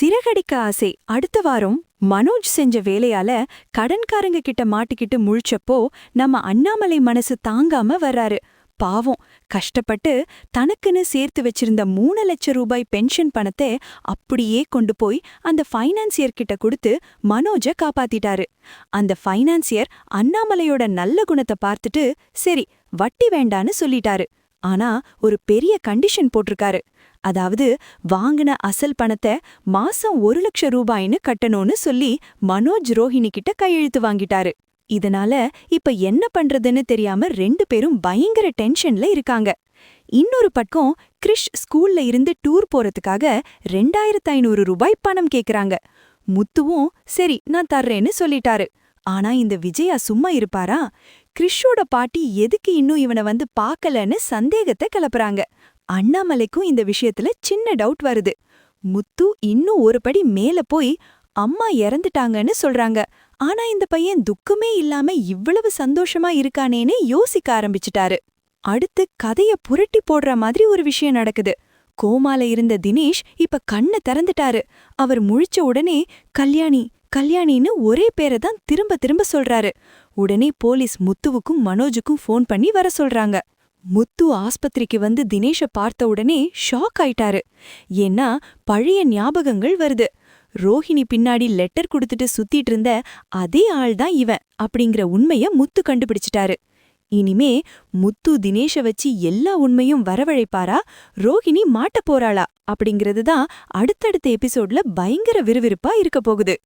சிறகடிக்க ஆசை. அடுத்த வாரம் மனோஜ் செஞ்ச வேலையால கடன்காரங்க கிட்ட மாட்டிக்கிட்டு முழிச்சப்போ நம்ம அண்ணாமலை மனசு தாங்காம வர்றாரு. பாவம் கஷ்டப்பட்டு தனக்குன்னு சேர்த்து வச்சிருந்த மூணு லட்சம் ரூபாய் பென்ஷன் பணத்தை அப்படியே கொண்டு போய் அந்த ஃபைனான்சியர் கிட்ட கொடுத்து மனோஜ காப்பாத்திட்டாரு. அந்த ஃபைனான்சியர் அண்ணாமலையோட நல்ல குணத்தை பார்த்துட்டு சரி வட்டி வேண்டான்னு சொல்லிட்டாரு. ஆனா ஒரு பெரிய கண்டிஷன் போட்டிருக்காரு. அதாவது வாங்கின அசல் பணத்தை மாசம் ஒரு லட்சம் ரூபாய்னு கட்டணும்னு சொல்லி மனோஜ் ரோஹிணி கிட்ட கையெழுத்து வாங்கிட்டாரு. இதனால இப்ப என்ன பண்றதுன்னு தெரியாம ரெண்டு பேரும் பயங்கர டென்ஷன்ல இருக்காங்க. இன்னொரு பக்கம் கிரிஷ் ஸ்கூல்ல இருந்து டூர் போறதுக்காக ரெண்டாயிரத்து ஐநூறு ரூபாய் பணம் கேக்குறாங்க. முத்துவும் சரி நான் தர்றேன்னு சொல்லிட்டாரு. ஆனா இந்த விஜயா சும்மா இருப்பாரா? கிறிஷோட பாட்டி எதுக்கு இன்னும் இவனை வந்து பார்க்கலன்னு சந்தேகத்தை கிளப்புறாங்க. அண்ணாமலைக்கும் இந்த விஷயத்துல சின்ன டவுட் வருது. முத்து இன்னும் ஒரு படி மேல போய் அம்மா இறந்துட்டாங்கன்னு சொல்றாங்க. ஆனா இந்த பையன் துக்கமே இல்லாம இவ்வளவு சந்தோஷமா இருக்கானேன்னு யோசிக்க ஆரம்பிச்சிட்டாரு. அடுத்து கதைய புரட்டி போடுற மாதிரி ஒரு விஷயம் நடக்குது. கோமால இருந்த தினேஷ் இப்ப கண்ணை திறந்துட்டாரு. அவர் முழிச்ச உடனே கல்யாணி கல்யாணின்னு ஒரே பேரை தான் திரும்ப திரும்ப சொல்றாரு. உடனே போலீஸ் முத்துவுக்கும் மனோஜுக்கும் ஃபோன் பண்ணி வர சொல்றாங்க. முத்து ஆஸ்பத்திரிக்கு வந்து தினேஷ பார்த்த உடனே ஷாக் ஆயிட்டாரு. ஏன்னா பழைய ஞாபகங்கள் வருது. ரோஹிணி பின்னாடி லெட்டர் கொடுத்துட்டு சுத்திட்டு இருந்த அதே ஆள் தான் இவன் அப்படிங்கிற உண்மைய முத்து கண்டுபிடிச்சிட்டாரு. இனிமே முத்து தினேஷ வச்சு எல்லா உண்மையும் வரவழைப்பாரா? ரோஹிணி மாட்டப் போறாளா? அப்படிங்கிறது தான் அடுத்தடுத்த எபிசோட்ல பயங்கர விறுவிறுப்பா இருக்க போகுது.